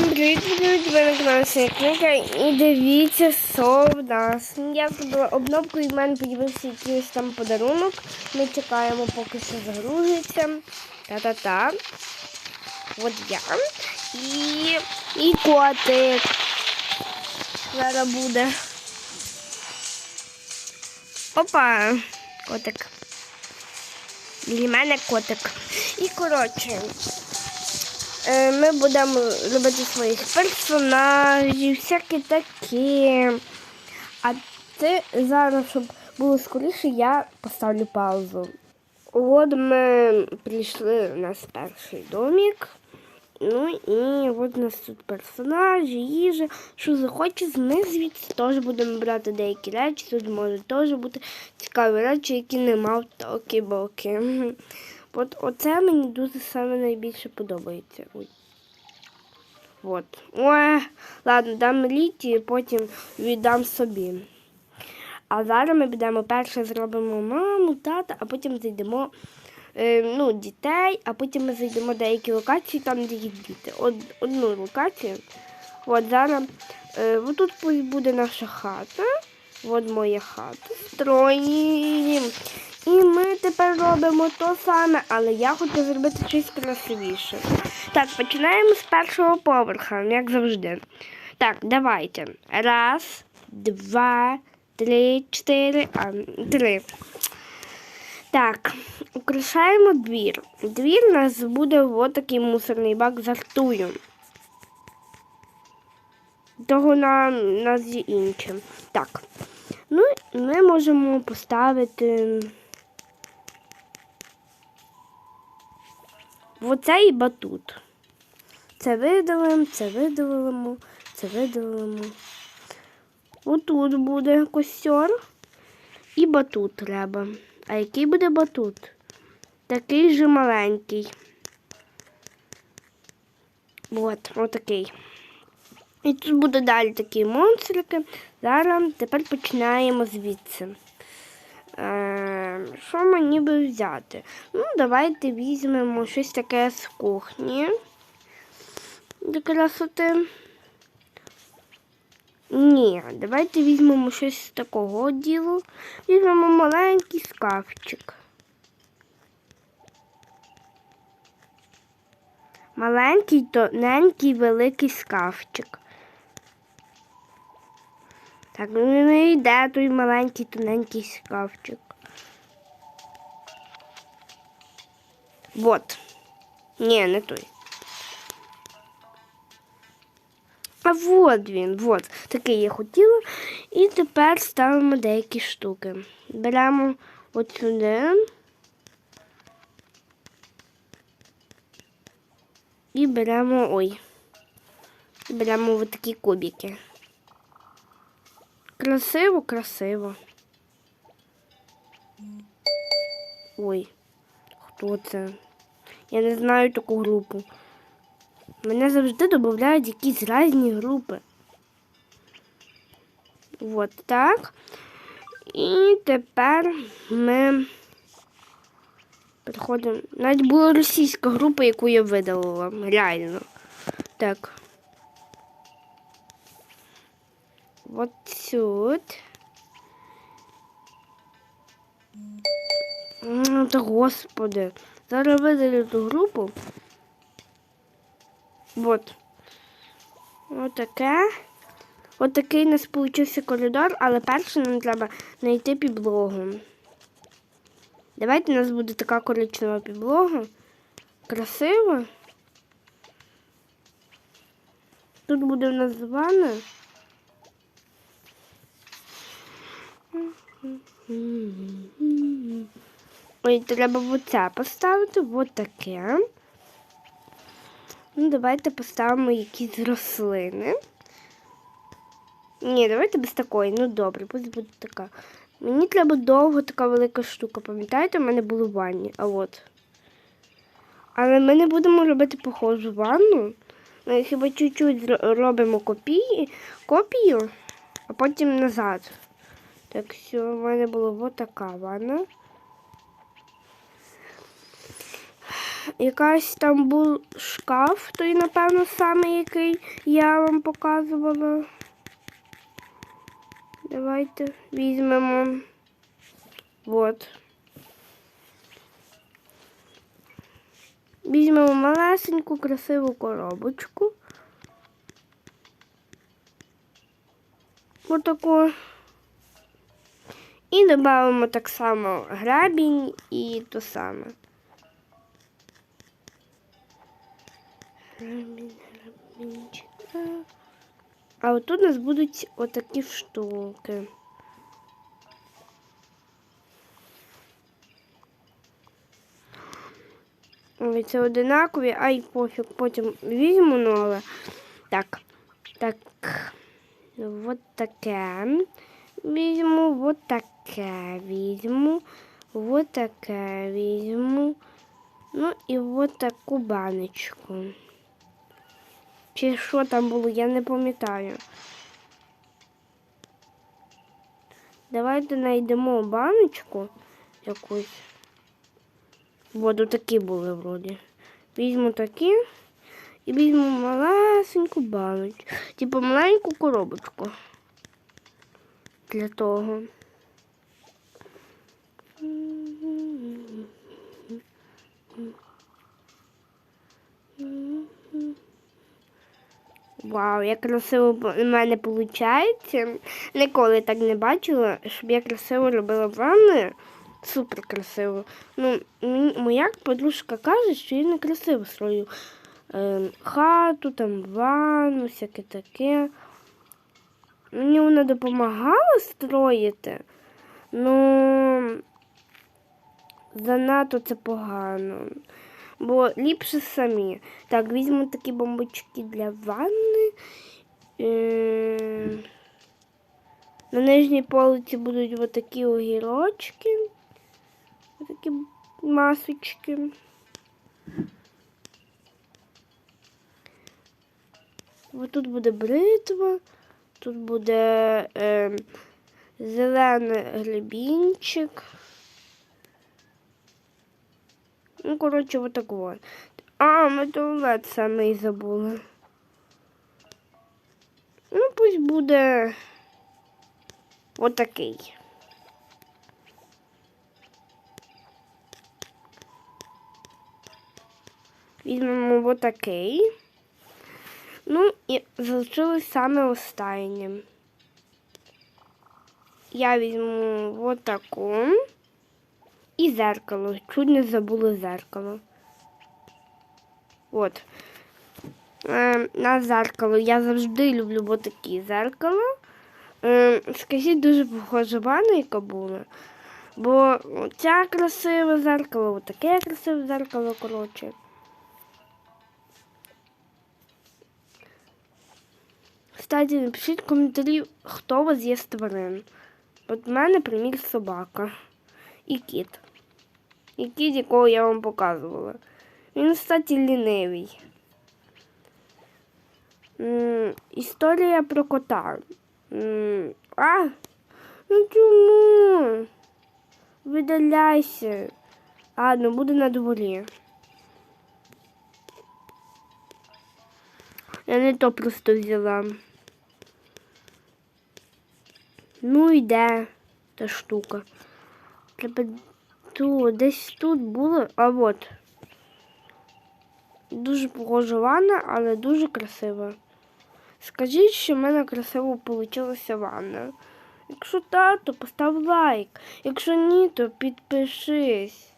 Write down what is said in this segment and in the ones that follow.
Всім привіт, привіт, ви на каналі Книга і дивіться, що в нас. Я зробила обновку і в мене подивився якийсь там подарунок. Ми чекаємо, поки що загрузиться. Та-та-та. От я. І, і котик. Зараз буде. Опа! Котик. Для мене котик. І коротше. Е, Ми будемо робити своїх персонажів, всякі такі. А це зараз, щоб було скоріше, я поставлю паузу. От ми прийшли у нас перший домик. Ну і от у нас тут персонажі, їжа. Що захочеш, ми звідси теж будемо брати деякі речі. Тут можуть теж бути цікаві речі, які нема в токі-боки. От оце мені дуже саме найбільше подобається. Ой. От. Ой, ладно, дам літі, потім віддам собі. А зараз ми підемо перше зробимо маму, тата, а потім зайдемо е, ну, дітей, а потім ми зайдемо деякі локації, там, де є діти. Од, одну локацію. От зараз е, тут буде наша хата. От моя хата. Строїм. І ми тепер робимо то саме, але я хочу зробити щось красивіше. Так, починаємо з першого поверха, як завжди. Так, давайте. Раз, два, три, чотири, а, три. Так, украшаємо двір. Двір у нас буде ось такий мусорний бак з артою. Того на нас є інше. Так. Ну, ми можемо поставити оцей батут. Це видалимо, це видалимо, це видалимо. Отут буде костер і батут треба. А який буде батут? Такий же маленький. От, отакий. І тут буде далі такі монстрики. Зараз тепер починаємо звідси. Е, що мені би взяти? Ну, давайте візьмемо щось таке з кухні. До красоти. Ні, давайте візьмемо щось з такого ділу. Візьмемо маленький скафчик. Маленький, тоненький, великий скафчик. Так, ну не йде той маленький тоненький скафчик. Вот. Ні, не той. А вот він, вот. Такий я хотіла. І тепер ставимо деякі штуки. Беремо от сюди. І беремо ой. Беремо от такі кубики. Красиво, красиво. Ой, хто це? Я не знаю таку групу. Мене завжди додають якісь різні групи. От так. І тепер ми переходимо. Навіть була російська група, яку я видалила. Реально. Так. Вот тут. Та господи. Зараз видалю ту групу. Вот. Отаке. Отакий у нас получився коридор, але перше нам треба знайти підлогу. Давайте у нас буде така коричнева підлога. Красиво. Тут буде у нас ванна. Ой, треба оце поставити, от таке. Ну, давайте поставимо якісь рослини. Ні, давайте без такої. Ну добре, пусть буде така. Мені треба довго така велика штука. Пам'ятаєте, у мене було в ванні. А от. Але ми не будемо робити похожу ванну. Ми хіба чуть-чуть робимо копії, копію, а потім назад. Так що в мене була вот така ванна. якась там був шкаф, той, напевно, саме який я вам показувала. Давайте візьмемо. Вот. Візьмемо малесеньку красиву коробочку. Отаку. І додамо так само грабінь і то саме. Грабінь, грабінчик. А от у нас будуть отакі штуки. Ой, це одинакові, ай пофіг, потім візьму нове. Так, так, от таке. Візьму, от таке візьму, от таке візьму. Ну і от таку баночку. Чи що там було, я не пам'ятаю. Давайте знайдемо баночку якусь. Воду такі були вроді. Візьму такі і візьму малесеньку баночку. Типу маленьку коробочку. Для того. Вау, як красиво в мене виходить. Ніколи так не бачила, щоб я красиво робила ванни. Супер красиво. Ну, моя подружка каже, що я не красиво строю е, хату, там ванну, всяке таке. Мені вона допомагала строїти, ну занадто це погано. Бо ліпше самі. Так, візьму такі бомбочки для ванни. Е, На нижній полиці будуть отакі огірочки. Отакі масочки. Ось тут буде бритва, тут буде е, зелений гребінчик. Ну, коротше, вот так вот. А, ми туалет самий забули. Ну, пусть буде отакий. Візьмемо отакий. Ну, і залишилось саме останнє. Я візьму отаку. І зеркало. Чуть не забули зеркало. От. Е, на зеркало. Я завжди люблю отакі зеркала. Е, скажіть, дуже похожа ванна, яка була. Бо ця красиве зеркало, отаке красиве зеркало, коротше. Кстати, напишіть в коментарі, хто у вас є з тварин. От в мене, примір, собака і кіт. І кіт, якого я вам показувала. Він, кстати, лінивий. М, Історія про кота. М, А? Ну чому? Видаляйся. Ладно, буде на дворі. Я не то просто взяла. Ну і де та штука? Треба тут, десь тут було. А от. Дуже похожа ванна, але дуже красива. Скажіть, що в мене красиво вийшла ванна. Якщо так, то постав лайк. Якщо ні, то підпишись.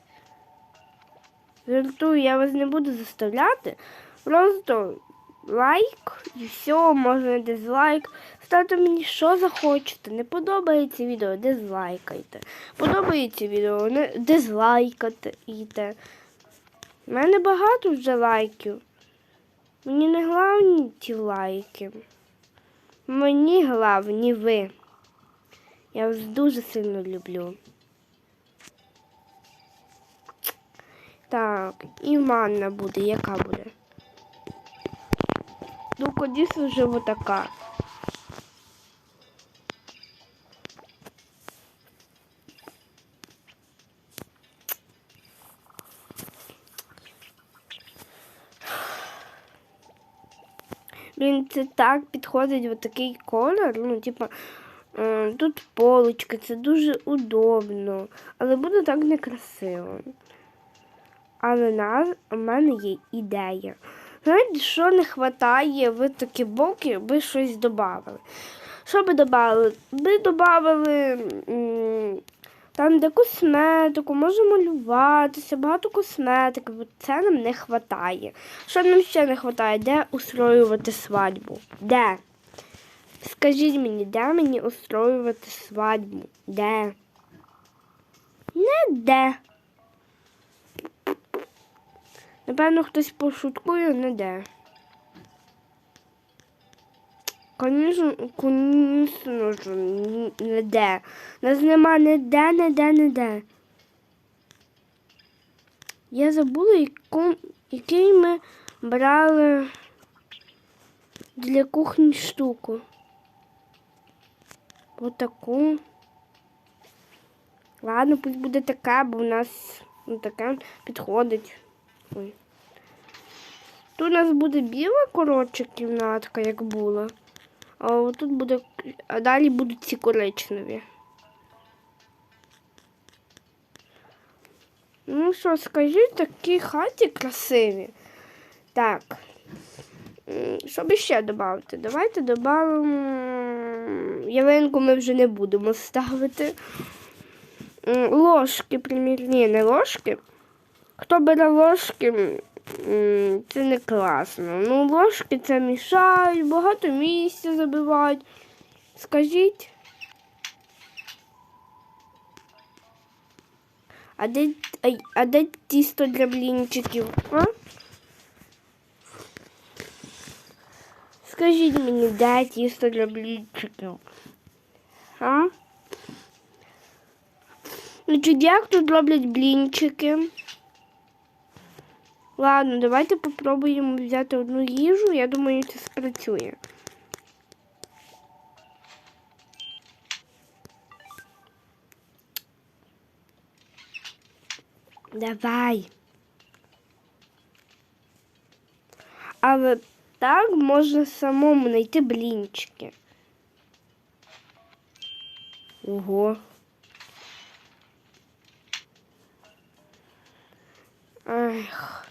Жартую, я вас не буду заставляти. Просто лайк і все, можна дизлайк. Ставте мені, що захочете. Не подобається відео, дизлайкайте. Подобається відео, не дизлайкайте. У мене багато вже лайків. Мені не головні ті лайки. Мені головні ви. Я вас дуже сильно люблю. Так, і ванна буде, яка буде? конечно же, вот такая. Блін, це так підходить от такий колір. Ну, типу, тут полочка, це дуже удобно, але буде так некрасиво. Але у мене є ідея. Знаєте, що не вистачає в такі боки, ви щось додали. Що би додали? Ви додали там, де косметику, може малюватися, багато косметики, це нам не вистачає. Що нам ще не вистачає? Де устроювати свадьбу? Де? Скажіть мені, де мені устроювати свадьбу? Де? Не де. Напевно, хтось пошуткує, не де. Конечно, конечно не де. Нас нема не де, не де, не де. Я забула, який ми брали для кухні штуку. Отаку. Ладно, пусть буде така, бо в нас ну, таке підходить. Ой. Тут у нас буде біла коротша кімнатка, як була. А тут буде. А далі будуть ці коричневі. Ну що, скажіть, такі хаті красиві. Так. Що би ще додати? Давайте додамо. Ялинку ми вже не будемо ставити. Ложки, примірні, не ложки. Хто бере ложки, це не класно. Ну, ложки це мішають, багато місця забивають. Скажіть. А де, а, де тісто для блінчиків? А? Скажіть мені, де тісто для блінчиків? А? Значить, як тут роблять блінчики? Ладно, давайте попробуємо взяти одну їжу. Я думаю, це спрацює. Давай. Але так можна самому знайти блінчики. Ого. Ех.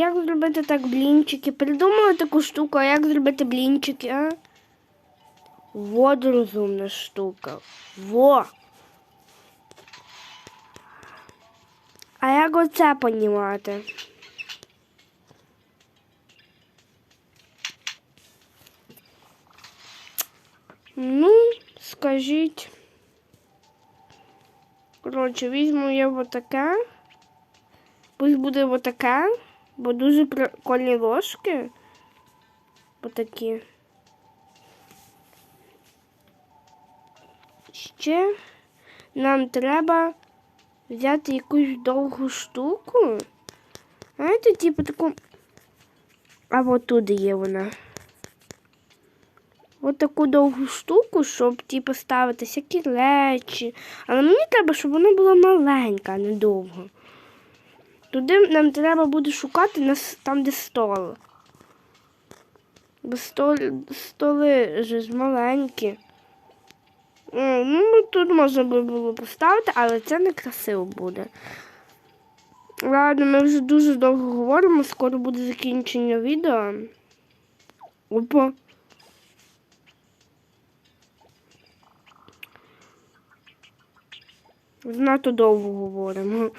Як зробити так блінчики? Придумали таку штуку, а як зробити блінчики, а? Вот розумна штука. Во. А як оце понімати? Ну, скажіть. Коротше, візьму я отаке. Пусть буде отаке, бо дуже прикольні ложки. Отакі. Ще нам треба взяти якусь довгу штуку. Знаєте, типу таку. А от тут є вона. От таку довгу штуку, щоб типу, ставити всякі речі. Але мені треба, щоб вона була маленька, а не довго. Туди нам треба буде шукати нас там, де стол. Бо столи, столи ж маленькі. Ну, тут можна було поставити, але це не красиво буде. Ладно, ми вже дуже довго говоримо, скоро буде закінчення відео. Опа. Знато довго говоримо.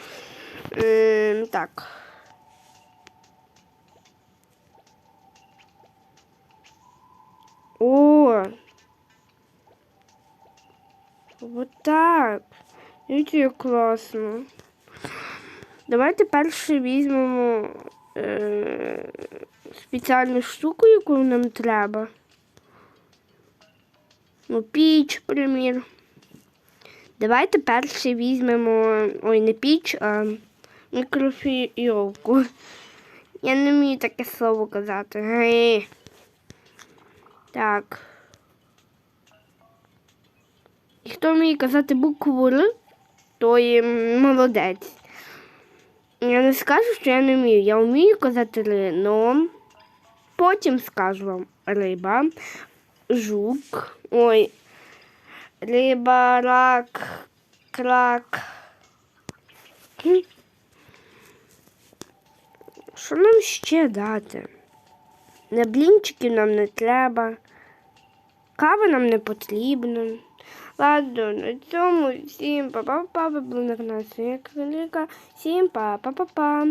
Е, так. О! Вот так. Видите, класно. Давайте перше візьмемо е, спеціальну штуку, яку нам треба. Ну, піч, примір. Давайте перше візьмемо. Ой, не піч, а мікрофійовку. Я не вмію таке слово казати. Гей. Так. І хто вміє казати букву Р, той молодець. Я не скажу, що я не вмію. Я вмію казати Р, но потім скажу вам. Риба, жук, ой, риба, рак, крак. Що нам ще дати? На блінчиків нам не треба. Кава нам не потрібна. Ладно, на цьому всім па-па-па, ви були на каналі Кролика. Всім па-па-па-па.